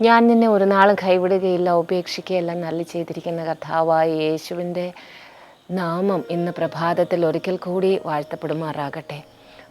ഞാൻ നിന്നെ ഒരു നാളും കൈവിടുകയില്ല ഉപേക്ഷിക്കുകയില്ല നല്ല ചെയ്തിരിക്കുന്ന കർത്താവായ യേശുവിന്റെ നാമം ഇന്ന് പ്രഭാതത്തിൽ ഒരിക്കൽ കൂടി വാഴ്ത്തപ്പെടുമാറാകട്ടെ.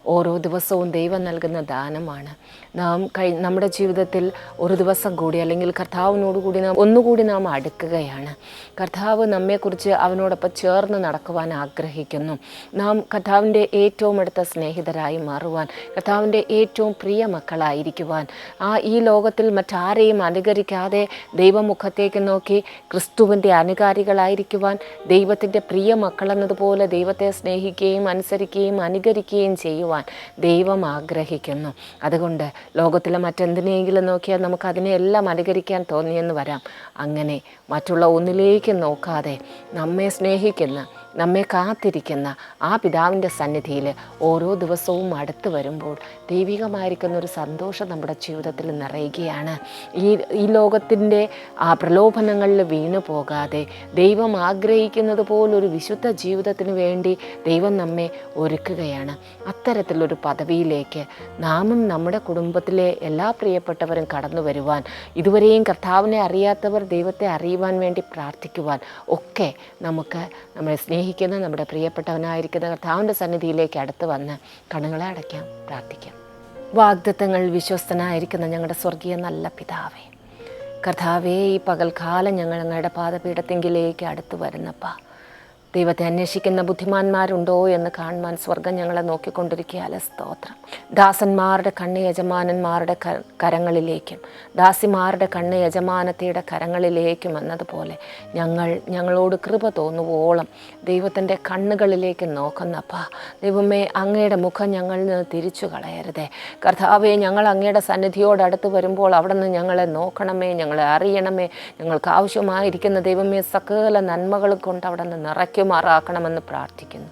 ഓരോ ദിവസവും ദൈവം നൽകുന്ന ദാനമാണ്. നാം കഴി നമ്മുടെ ജീവിതത്തിൽ ഒരു ദിവസം കൂടി അല്ലെങ്കിൽ കർത്താവിനോട് കൂടി നാം ഒന്നുകൂടി നാം അടുക്കുകയാണ്. കർത്താവ് നമ്മെക്കുറിച്ച് അവനോടൊപ്പം ചേർന്ന് നടക്കുവാൻ ആഗ്രഹിക്കുന്നു. നാം കർത്താവിന്റെ ഏറ്റവും അടുത്ത സ്നേഹിതരായി മാറുവാൻ കർത്താവിന്റെ ഏറ്റവും പ്രിയ മക്കളായിരിക്കുവാൻ ആ ഈ ലോകത്തിൽ മറ്റാരെയും അനുകരിക്കാതെ ദൈവമുഖത്തേക്ക് നോക്കി ക്രിസ്തുവിന്റെ അനുകാരികളായിരിക്കുവാൻ ദൈവത്തിന്റെ പ്രിയ മക്കളെന്നതുപോലെ ദൈവത്തെ സ്നേഹിക്കുകയും അനുസരിക്കുകയും അനുകരിക്കുകയും ചെയ്യുവാൻ ദൈവം ആഗ്രഹിക്കുന്നു. അതുകൊണ്ട് ലോകത്തിലെ മറ്റെന്തിനെങ്കിലും നോക്കിയാൽ നമുക്ക് അതിനെയെല്ലാം അനുകരിക്കാൻ തോന്നിയെന്ന് വരാം. അങ്ങനെ മറ്റുള്ള ഒന്നിലേക്ക് നോക്കാതെ നമ്മെ സ്നേഹിക്കുന്ന നമ്മെ കാത്തിരിക്കുന്ന ആ പിതാവിന്റെ സന്നിധിയിൽ ഓരോ ദിവസവും അടുത്ത് വരുമ്പോൾ ദൈവികമായിരിക്കുന്ന ഒരു സന്തോഷം നമ്മുടെ ജീവിതത്തിൽ നിറയുകയാണ്. ഈ ഈ ലോകത്തിന്റെ ആ പ്രലോഭനങ്ങളിൽ വീണു പോകാതെ ദൈവം ആഗ്രഹിക്കുന്നത് പോലൊരു വിശുദ്ധ ജീവിതത്തിന് വേണ്ടി ദൈവം നമ്മെ ഒരുക്കുകയാണ്. അത്തരത്തിലൊരു പദവിയിലേക്ക് നാമും നമ്മുടെ കുടുംബത്തിലെ എല്ലാ പ്രിയപ്പെട്ടവരും കടന്നു വരുവാൻ ഇതുവരെയും കർത്താവിനെ അറിയാത്തവർ ദൈവത്തെ അറിയുവാൻ വേണ്ടി പ്രാർത്ഥിക്കുവാൻ ഒക്കെ നമുക്ക് നമ്മളെ സ്നേഹിക്കുന്ന നമ്മുടെ പ്രിയപ്പെട്ടവനായിരിക്കുന്ന കർത്താവിന്റെ സന്നിധിയിലേക്ക് അടുത്ത് വന്ന് കണ്ണുകളെ അടയ്ക്കാം പ്രാർത്ഥിക്കാം. വാഗ്ദത്തങ്ങൾ വിശ്വസ്തനായിരിക്കുന്ന ഞങ്ങളുടെ സ്വർഗീയ നല്ല പിതാവേ കർത്താവേ ഈ പകൽക്കാലം ഞങ്ങൾ ഞങ്ങളുടെ പാദപീഠത്തെങ്കിലേക്ക് അടുത്ത് വരുന്നപ്പാ. ദൈവത്തെ അന്വേഷിക്കുന്ന ബുദ്ധിമാന്മാരുണ്ടോ എന്ന് കാണുവാൻ സ്വർഗം ഞങ്ങളെ നോക്കിക്കൊണ്ടിരിക്കുകയാലെ. സ്തോത്രം. ദാസന്മാരുടെ കണ്ണ് യജമാനന്മാരുടെ കരങ്ങളിലേക്കും ദാസിമാരുടെ കണ്ണ് യജമാനത്തിയുടെ കരങ്ങളിലേക്കും എന്നതുപോലെ ഞങ്ങൾ ഞങ്ങളോട് കൃപ തോന്നുവോളം ദൈവത്തിന്റെ കണ്ണുകളിലേക്ക് നോക്കുന്നപ്പാ. ദൈവമേ അങ്ങയുടെ മുഖം ഞങ്ങളിൽ നിന്ന് തിരിച്ചു കളയരുതേ. കർത്താവെ ഞങ്ങൾ അങ്ങയുടെ സന്നിധിയോട് അടുത്ത് വരുമ്പോൾ അവിടെ നിന്ന് ഞങ്ങളെ നോക്കണമേ ഞങ്ങളെ അറിയണമേ. ഞങ്ങൾക്ക് ആവശ്യമായിരിക്കുന്ന ദൈവമേ സകല നന്മകൾ കൊണ്ട് അവിടെ നിന്ന് നിറയ്ക്കുമാറാക്കണമെന്ന് പ്രാർത്ഥിക്കുന്നു.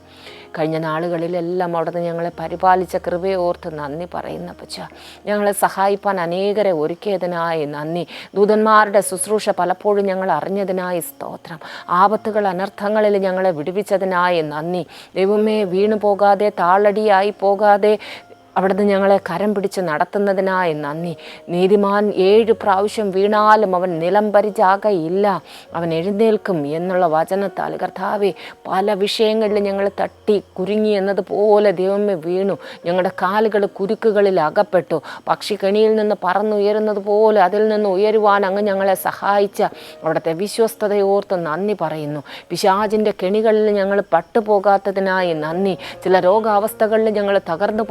കഴിഞ്ഞ നാളുകളിലെല്ലാം അവിടുന്ന് ഞങ്ങളെ പരിപാലിച്ച കൃപയോർത്ത് നന്ദി പറയുന്ന പച്ച ഞങ്ങളെ സഹായിപ്പാൻ അനേകരെ ഒരുക്കിയതിനായി നന്ദി. ദൂതന്മാരുടെ ശുശ്രൂഷ പലപ്പോഴും ഞങ്ങൾ അറിഞ്ഞതിനായി സ്തോത്രം. ആപത്തുകൾ അനർത്ഥങ്ങളിൽ ഞങ്ങളെ വിടുവിച്ചതിനായി നന്ദി. ദൈവമേ വീണു പോകാതെ താളടിയായി പോകാതെ അവിടുന്ന് ഞങ്ങളെ കരം പിടിച്ച് നടത്തുന്നതിനായി നന്ദി നീതിമാൻ ഏഴ് പ്രാവശ്യം വീണാലും അവൻ നിലം പരിചാകയില്ല അവൻ എഴുന്നേൽക്കും എന്നുള്ള വചനത്താൽ കർത്താവെ പല വിഷയങ്ങളിൽ ഞങ്ങൾ തട്ടി കുരുങ്ങി എന്നതുപോലെ ദൈവമേ വീണു. ഞങ്ങളുടെ കാലുകൾ കുരുക്കുകളിൽ അകപ്പെട്ടു. പക്ഷിക്കണിയിൽ നിന്ന് പറന്നുയരുന്നത് പോലെ അതിൽ നിന്ന് ഉയരുവാൻ അങ്ങ് ഞങ്ങളെ സഹായിച്ച അവിടുത്തെ വിശ്വസ്തതയോർത്ത് നന്ദി പറയുന്നു. പിശാചിന്റെ കെണികളിൽ ഞങ്ങൾ പട്ടുപോകാത്തതിനായി നന്ദി. ചില രോഗാവസ്ഥകളിൽ ഞങ്ങൾ തകർന്നു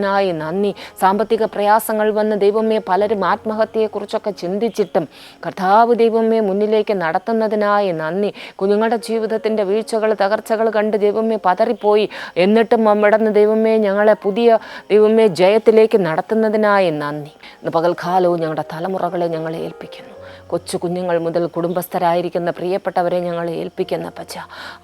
പോകാത്തതിനായി നന്ദി. സാമ്പത്തിക പ്രയാസങ്ങൾ വന്ന് ദൈവമേ പലരും ആത്മഹത്യയെക്കുറിച്ചൊക്കെ ചിന്തിച്ചിട്ടും കർത്താവ് ദൈവമേ മുന്നിലേക്ക് നടത്തുന്നതിനായി നന്ദി. കുഞ്ഞുങ്ങളുടെ ജീവിതത്തിന്റെ വീഴ്ചകൾ തകർച്ചകൾ കണ്ട് ദൈവമേ പതറിപ്പോയി. എന്നിട്ടും അവിടുന്ന് ദൈവമേ ഞങ്ങളെ പുതിയ ദൈവമേ ജയത്തിലേക്ക് നടത്തുന്നതിനായി നന്ദി. പകൽക്കാലവും ഞങ്ങളുടെ തലമുറകളെ ഞങ്ങളെ ഏൽപ്പിക്കുന്നു. കൊച്ചു കുഞ്ഞുങ്ങൾ മുതൽ കുടുംബസ്ഥരായിരിക്കുന്ന പ്രിയപ്പെട്ടവരെ ഞങ്ങൾ ഏൽപ്പിക്കുന്ന പച്ച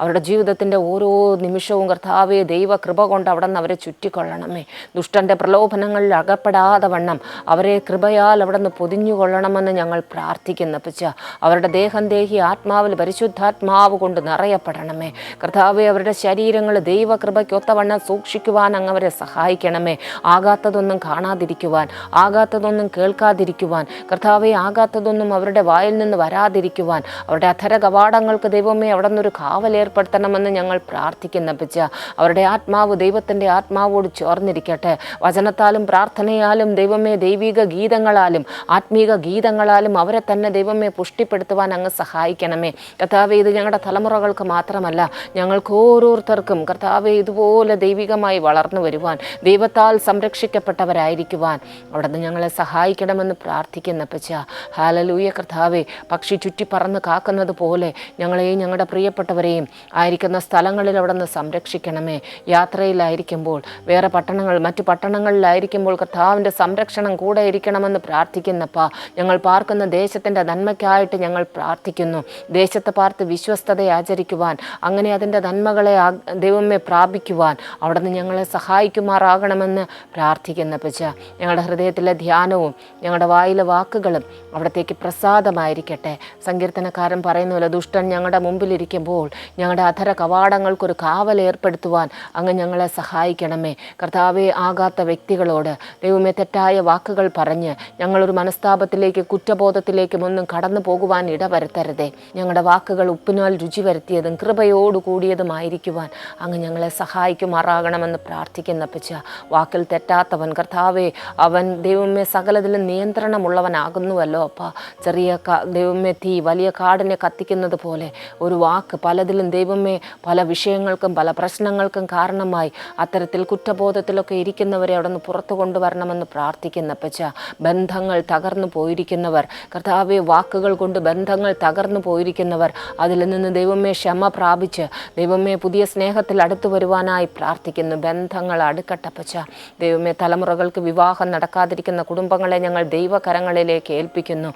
അവരുടെ ജീവിതത്തിന്റെ ഓരോ നിമിഷവും കർത്താവെ ദൈവ കൃപ കൊണ്ട് അവിടെ നിന്ന് അവരെ ചുറ്റിക്കൊള്ളണമേ. ദുഷ്ടന്റെ പ്രലോഭനങ്ങളിൽ അകപ്പെടാതെ വണ്ണം അവരെ കൃപയാൽ അവിടെ നിന്ന് പൊതിഞ്ഞുകൊള്ളണമെന്ന് ഞങ്ങൾ പ്രാർത്ഥിക്കുന്ന പച്ച അവരുടെ ദേഹം ദേഹി ആത്മാവിൽ പരിശുദ്ധാത്മാവ് കൊണ്ട് നിറയപ്പെടണമേ. കർത്താവെ അവരുടെ ശരീരങ്ങൾ ദൈവകൃപയ്ക്കൊത്തവണ്ണം സൂക്ഷിക്കുവാൻ അങ്ങ് അവരെ സഹായിക്കണമേ. ആകാത്തതൊന്നും കാണാതിരിക്കുവാൻ ആകാത്തതൊന്നും കേൾക്കാതിരിക്കുവാൻ. കർത്താവെ ആകാത്തതൊന്നും അവരുടെ വായിൽ നിന്ന് വരാതിരിക്കുവാൻ അവരുടെ അധര കവാടങ്ങൾക്ക് ദൈവമേ അവിടെ നിന്നൊരു കാവലേർപ്പെടുത്തണമെന്ന് ഞങ്ങൾ പ്രാർത്ഥിക്കുന്ന പിച്ച അവരുടെ ആത്മാവ് ദൈവത്തിന്റെ ആത്മാവോട് ചേർന്നിരിക്കട്ടെ. വചനത്താലും പ്രാർത്ഥനയാലും ദൈവമേ ദൈവിക ഗീതങ്ങളാലും ആത്മീക ഗീതങ്ങളാലും അവരെ തന്നെ ദൈവമേ പുഷ്ടിപ്പെടുത്തുവാൻ അങ്ങ് സഹായിക്കണമേ. കർത്താവെ ഇത് ഞങ്ങളുടെ തലമുറകൾക്ക് മാത്രമല്ല ഞങ്ങൾക്ക് ഓരോരുത്തർക്കും കർത്താവെ ഇതുപോലെ ദൈവികമായി വളർന്നു വരുവാൻ ദൈവത്താൽ സംരക്ഷിക്കപ്പെട്ടവരായിരിക്കുവാൻ അവിടുന്ന് ഞങ്ങളെ സഹായിക്കണമെന്ന് പ്രാർത്ഥിക്കുന്ന പച്ച ഹാലലൂയ കർത്താവെ പക്ഷി ചുറ്റി പറന്ന് കാക്കുന്നത് പോലെ ഞങ്ങളെയും ഞങ്ങളുടെ പ്രിയപ്പെട്ടവരെയും ആയിരിക്കുന്ന സ്ഥലങ്ങളിൽ അവിടെ നിന്ന് സംരക്ഷിക്കണമേ. യാത്രയിലായിരിക്കുമ്പോൾ വേറെ പട്ടണങ്ങൾ മറ്റു പട്ടണങ്ങളിലായിരിക്കുമ്പോൾ കർത്താവിന്റെ സംരക്ഷണം കൂടെ ഇരിക്കണമെന്ന് പ്രാർത്ഥിക്കുന്നപ്പ ഞങ്ങൾ പാർക്കുന്ന ദേശത്തിന്റെ നന്മയ്ക്കായിട്ട് ഞങ്ങൾ പ്രാർത്ഥിക്കുന്നു. ദേശത്തെ പാർത്ത് വിശ്വസ്തത ആചരിക്കുവാൻ അങ്ങനെ അതിന്റെ നന്മകളെ ദൈവമേ പ്രാപിക്കുവാൻ അവിടെ നിന്ന് ഞങ്ങളെ സഹായിക്കുമാറാകണമെന്ന് പ്രാർത്ഥിക്കുന്ന പച്ച ഞങ്ങളുടെ ഹൃദയത്തിലെ ധ്യാനവും ഞങ്ങളുടെ വായിലെ വാക്കുകളും അവിടത്തേക്ക് പ്രസാദമായിരിക്കട്ടെ സങ്കീർത്തനക്കാരൻ പറയുന്നല്ലോ ദുഷ്ടൻ ഞങ്ങളുടെ മുമ്പിലിരിക്കുമ്പോൾ ഞങ്ങളുടെ അധര കവാടങ്ങൾക്കൊരു കാവൽ ഏർപ്പെടുത്തുവാൻ അങ്ങ് ഞങ്ങളെ സഹായിക്കണമേ. കർത്താവെ ആകാത്ത വ്യക്തികളോട് ദൈവമേ തെറ്റായ വാക്കുകൾ പറഞ്ഞ് ഞങ്ങളൊരു മനസ്താപത്തിലേക്ക് കുറ്റബോധത്തിലേക്കും ഒന്നും കടന്നു പോകുവാൻ ഇടവരുത്തരുതേ. ഞങ്ങളുടെ വാക്കുകൾ ഉപ്പിനാൽ രുചി വരുത്തിയതും കൃപയോടു കൂടിയതുമായിരിക്കുവാൻ അങ്ങ് ഞങ്ങളെ സഹായിക്കുമാറാകണമെന്ന് പ്രാർത്ഥിക്കുന്ന പച്ച വാക്കിൽ തെറ്റാത്തവൻ കർത്താവെ അവൻ ദൈവമേ സകലത്തിലും നിയന്ത്രണമുള്ളവനാകുന്നുവല്ലോ അപ്പ. ചെറിയ ക- ദൈവമേ തീ വലിയ കാടിനെ കത്തിക്കുന്നത് പോലെ ഒരു വാക്ക് പലതിലും ദൈവമേ പല വിഷയങ്ങൾക്കും പല പ്രശ്നങ്ങൾക്കും കാരണമായി. അത്തരത്തിൽ കുറ്റബോധത്തിലൊക്കെ ഇരിക്കുന്നവരെ അവിടെ നിന്ന് പുറത്തു കൊണ്ടുവരണമെന്ന് പ്രാർത്ഥിക്കുന്ന പച്ച ബന്ധങ്ങൾ തകർന്നു പോയിരിക്കുന്നവർ കർത്താവെ വാക്കുകൾ കൊണ്ട് ബന്ധങ്ങൾ തകർന്നു പോയിരിക്കുന്നവർ അതിൽ നിന്ന് ദൈവമേ ക്ഷമ പ്രാപിച്ച് ദൈവമേ പുതിയ സ്നേഹത്തിൽ അടുത്തു വരുവാനായി പ്രാർത്ഥിക്കുന്നു. ബന്ധങ്ങൾ അടുക്കട്ടെ പച്ച ദൈവമേ തലമുറകൾക്ക് വിവാഹം നടക്കാതിരിക്കുന്ന കുടുംബങ്ങളെ ഞങ്ങൾ ദൈവകരങ്ങളിലേക്ക് ഏൽപ്പിക്കുന്നു.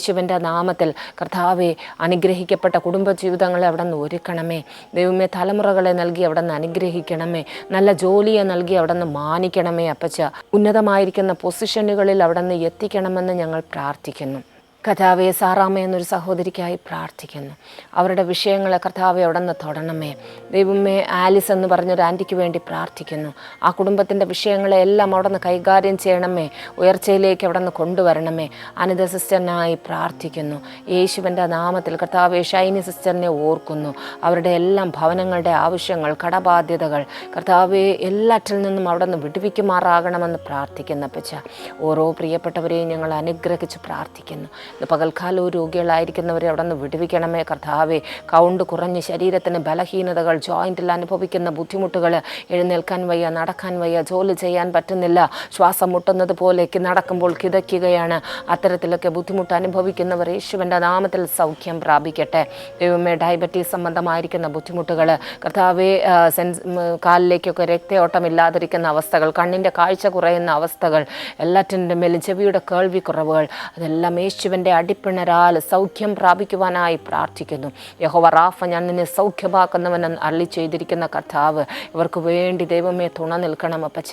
യേശുവിന്റെ നാമത്തിൽ കർത്താവെ അനുഗ്രഹിക്കപ്പെട്ട കുടുംബജീവിതങ്ങളെ അവിടെ നിന്ന് ഒരുക്കണമേ. ദൈവമേ തലമുറകളെ നൽകി അവിടെ നിന്ന് അനുഗ്രഹിക്കണമേ. നല്ല ജോലിയെ നൽകി അവിടെ നിന്ന് മാനിക്കണമേ അപ്പച്ച. ഉന്നതമായിരിക്കുന്ന പൊസിഷനുകളിൽ അവിടെ നിന്ന് എത്തിക്കണമെന്ന് ഞങ്ങൾ പ്രാർത്ഥിക്കുന്നു. കഥാവെ സാറാമ്മ എന്നൊരു സഹോദരിക്കായി പ്രാർത്ഥിക്കുന്നു. അവരുടെ വിഷയങ്ങളെ കർത്താവെ അവിടെ നിന്ന് തൊടണമേ. ദൈവമേ ആലിസ് എന്ന് പറഞ്ഞൊരു ആന്റിക്ക് വേണ്ടി പ്രാർത്ഥിക്കുന്നു. ആ കുടുംബത്തിന്റെ വിഷയങ്ങളെ എല്ലാം അവിടെ നിന്ന് കൈകാര്യം ചെയ്യണമേ. ഉയർച്ചയിലേക്ക് അവിടെ നിന്ന് കൊണ്ടുവരണമേ. അനിത സിസ്റ്ററിനായി പ്രാർത്ഥിക്കുന്നു. യേശുവിന്റെ നാമത്തിൽ കർത്താവെ ഷൈനി സിസ്റ്ററിനെ ഓർക്കുന്നു. അവരുടെ എല്ലാം ഭവനങ്ങളുടെ ആവശ്യങ്ങൾ കടബാധ്യതകൾ കർത്താവെ എല്ലാറ്റിൽ നിന്നും അവിടെ നിന്ന് വിടുവിക്കുമാറാകണമെന്ന് പ്രാർത്ഥിക്കുന്ന പച്ച ഓരോ പ്രിയപ്പെട്ടവരെയും ഞങ്ങൾ അനുഗ്രഹിച്ച് പ്രാർത്ഥിക്കുന്നു. പകൽക്കാലവും രോഗികളായിരിക്കുന്നവരെ അവിടെ നിന്ന് വിടുവിക്കണമേ. കർത്താവേ കൗണ്ട് കുറഞ്ഞ് ശരീരത്തിന് ബലഹീനതകൾ ജോയിന്റിൽ അനുഭവിക്കുന്ന ബുദ്ധിമുട്ടുകൾ എഴുന്നേൽക്കാൻ വയ്യ നടക്കാൻ വയ്യ ജോലി ചെയ്യാൻ പറ്റുന്നില്ല. ശ്വാസം മുട്ടുന്നത് പോലേക്ക് നടക്കുമ്പോൾ കിതയ്ക്കുകയാണ്. അത്തരത്തിലൊക്കെ ബുദ്ധിമുട്ട് അനുഭവിക്കുന്നവർ യേശുവിന്റെ നാമത്തിൽ സൗഖ്യം പ്രാപിക്കട്ടെ. ദൈവമേ ഡയബറ്റീസ് സംബന്ധമായിരിക്കുന്ന ബുദ്ധിമുട്ടുകൾ കർത്താവേ സെൻസ് കാലിലേക്കൊക്കെ രക്തയോട്ടമില്ലാതിരിക്കുന്ന അവസ്ഥകൾ കണ്ണിന്റെ കാഴ്ച കുറയുന്ന അവസ്ഥകൾ എല്ലാറ്റിന്റെ മേലും ചെവിയുടെ കേൾവി കുറവുകൾ അതെല്ലാം യേശുവിന്റെ അടിപ്പിണരാൽ സൗഖ്യം പ്രാപിക്കുവാനായി പ്രാർത്ഥിക്കുന്നു. യഹോവ റാഫ ഞാൻ നിന്നെ സൗഖ്യമാക്കുന്നവനെന്ന് അള്ളി ചെയ്തിരിക്കുന്ന കർത്താവ് ഇവർക്ക് വേണ്ടി ദൈവമേ തുണ നിൽക്കണം അപ്പച്ച.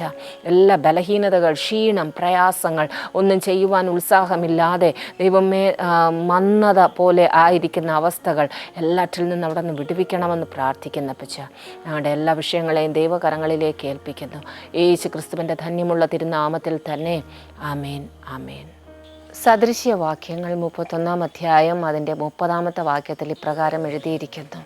എല്ലാ ബലഹീനതകൾ ക്ഷീണം പ്രയാസങ്ങൾ ഒന്നും ചെയ്യുവാൻ ഉത്സാഹമില്ലാതെ ദൈവമേ മന്നത പോലെ ആയിരിക്കുന്ന അവസ്ഥകൾ എല്ലാറ്റിൽ നിന്ന് അവിടെ നിന്ന് വിടുവിക്കണമെന്ന് പ്രാർത്ഥിക്കുന്ന അപ്പച്ച. ഞങ്ങളുടെ എല്ലാ വിഷയങ്ങളെയും ദൈവകരങ്ങളിലേക്ക് ഏൽപ്പിക്കുന്നു. യേശു ക്രിസ്തുവിന്റെ ധന്യമുള്ള തിരുനാമത്തിൽ തന്നെ. ആമേൻ ആമേൻ. സദൃശ്യവാക്യങ്ങൾ മുപ്പത്തൊന്നാം അധ്യായം അതിന്റെ മുപ്പതാമത്തെ വാക്യത്തിൽ ഇപ്രകാരം എഴുതിയിരിക്കുന്നു.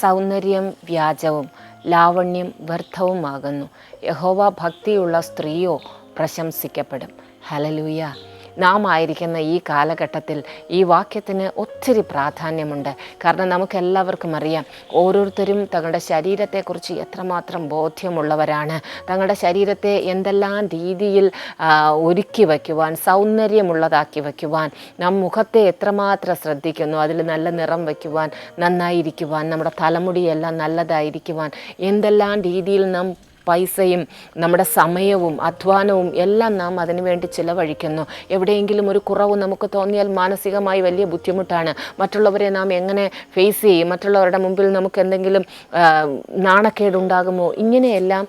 സൗന്ദര്യം വ്യാജവും ലാവണ്യം വ്യർത്ഥവുമാകുന്നു. യഹോവ ഭക്തിയുള്ള സ്ത്രീയോ പ്രശംസിക്കപ്പെടും. ഹലലൂയ നാം ആയിരിക്കുന്ന ഈ കാലഘട്ടത്തിൽ ഈ വാക്യത്തിന് ഒത്തിരി പ്രാധാന്യമുണ്ട്. കാരണം നമുക്കെല്ലാവർക്കും അറിയാം ഓരോരുത്തരും തങ്ങളുടെ ശരീരത്തെക്കുറിച്ച് എത്രമാത്രം ബോധ്യമുള്ളവരാണ്. തങ്ങളുടെ ശരീരത്തെ എന്തെല്ലാം രീതിയിൽ ഒരുക്കി വയ്ക്കുവാൻ സൗന്ദര്യമുള്ളതാക്കി വയ്ക്കുവാൻ നാം മുഖത്തെ എത്രമാത്രം ശ്രദ്ധിക്കുന്നു അതിൽ നല്ല നിറം വയ്ക്കുവാൻ നന്നായിരിക്കുവാൻ നമ്മുടെ തലമുടിയെല്ലാം നല്ലതായിരിക്കുവാൻ എന്തെല്ലാം രീതിയിൽ നാം പൈസയും നമ്മുടെ സമയവും അധ്വാനവും എല്ലാം നാം അതിനുവേണ്ടി ചിലവഴിക്കുന്നു. എവിടെയെങ്കിലും ഒരു കുറവ് നമുക്ക് തോന്നിയാൽ മാനസികമായി വലിയ ബുദ്ധിമുട്ടാണ്. മറ്റുള്ളവരെ നാം എങ്ങനെ ഫേസ് ചെയ്യും? മറ്റുള്ളവരുടെ മുമ്പിൽ നമുക്ക് എന്തെങ്കിലും നാണക്കേടുണ്ടാകുമോ? ഇങ്ങനെയെല്ലാം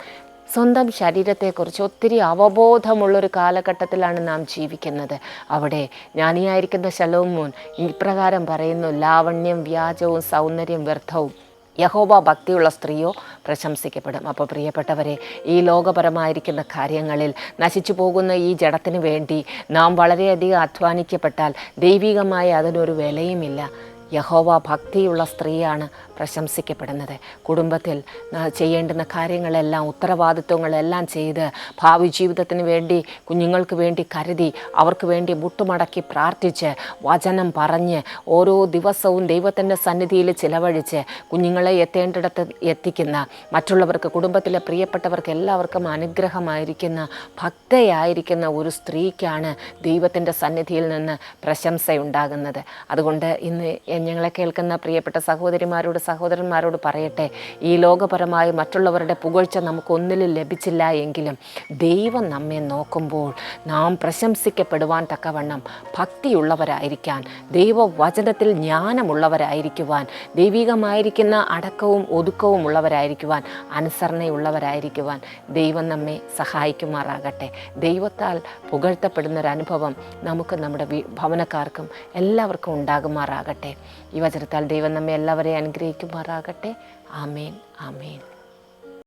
സ്വന്തം ശരീരത്തെക്കുറിച്ച് ഒത്തിരി അവബോധമുള്ളൊരു കാലഘട്ടത്തിലാണ് നാം ജീവിക്കുന്നത്. അവിടെ ജ്ഞാനിയായിരിക്കുന്ന ശലോമോൻ ഇപ്രകാരം പറയുന്നു ലാവണ്യം വ്യാജവും സൗന്ദര്യം വ്യർത്ഥവും യഹോബ ഭക്തിയുള്ള സ്ത്രീയോ പ്രശംസിക്കപ്പെടും. അപ്പോൾ പ്രിയപ്പെട്ടവരെ ഈ ലോകപരമായിരിക്കുന്ന കാര്യങ്ങളിൽ നശിച്ചു പോകുന്ന ഈ ജഡത്തിന് വേണ്ടി നാം വളരെയധികം അധ്വാനിക്കപ്പെട്ടാൽ ദൈവികമായ അതിനൊരു വിലയുമില്ല. യഹോവ ഭക്തിയുള്ള സ്ത്രീയാണ് പ്രശംസിക്കപ്പെടുന്നത്. കുടുംബത്തിൽ ചെയ്യേണ്ടുന്ന കാര്യങ്ങളെല്ലാം ഉത്തരവാദിത്വങ്ങളെല്ലാം ചെയ്ത് ഭാവി ജീവിതത്തിന് വേണ്ടി കുഞ്ഞുങ്ങൾക്ക് വേണ്ടി കരുതി അവർക്ക് വേണ്ടി മുട്ടുമടക്കി പ്രാർത്ഥിച്ച് വചനം പറഞ്ഞ് ഓരോ ദിവസവും ദൈവത്തിന്റെ സന്നിധിയിൽ ചിലവഴിച്ച് കുഞ്ഞുങ്ങളെ എത്തേണ്ടിടത്ത് എത്തിക്കുന്ന മറ്റുള്ളവർക്ക് കുടുംബത്തിലെ പ്രിയപ്പെട്ടവർക്ക് എല്ലാവർക്കും അനുഗ്രഹമായിരിക്കുന്ന ഭക്തയായിരിക്കുന്ന ഒരു സ്ത്രീക്കാണ് ദൈവത്തിന്റെ സന്നിധിയിൽ നിന്ന് പ്രശംസയുണ്ടാകുന്നത്. അതുകൊണ്ട് ഇന്ന് ഞങ്ങളെ കേൾക്കുന്ന പ്രിയപ്പെട്ട സഹോദരിമാരോട് സഹോദരന്മാരോട് പറയട്ടെ ഈ ലോകപരമായി മറ്റുള്ളവരുടെ പുകഴ്ച നമുക്കൊന്നിലും ലഭിച്ചില്ല എങ്കിലും ദൈവം നമ്മെ നോക്കുമ്പോൾ നാം പ്രശംസിക്കപ്പെടുവാൻ തക്കവണ്ണം ഭക്തിയുള്ളവരായിരിക്കാൻ ദൈവവചനത്തിൽ ജ്ഞാനമുള്ളവരായിരിക്കുവാൻ ദൈവികമായിരിക്കുന്ന അടക്കവും ഒതുക്കവും ഉള്ളവരായിരിക്കുവാൻ അനുസരണയുള്ളവരായിരിക്കുവാൻ ദൈവം നമ്മെ സഹായിക്കുമാറാകട്ടെ. ദൈവത്താൽ പുകഴ്ത്തപ്പെടുന്നൊരനുഭവം നമുക്ക് നമ്മുടെ ഭവനക്കാർക്കും എല്ലാവർക്കും ഉണ്ടാകുമാറാകട്ടെ. ഈ വചനത്താൽ ദൈവം നമ്മെ എല്ലാവരെയും അനുഗ്രഹിക്കുമാറാകട്ടെ. ആമേൻ ആമേൻ.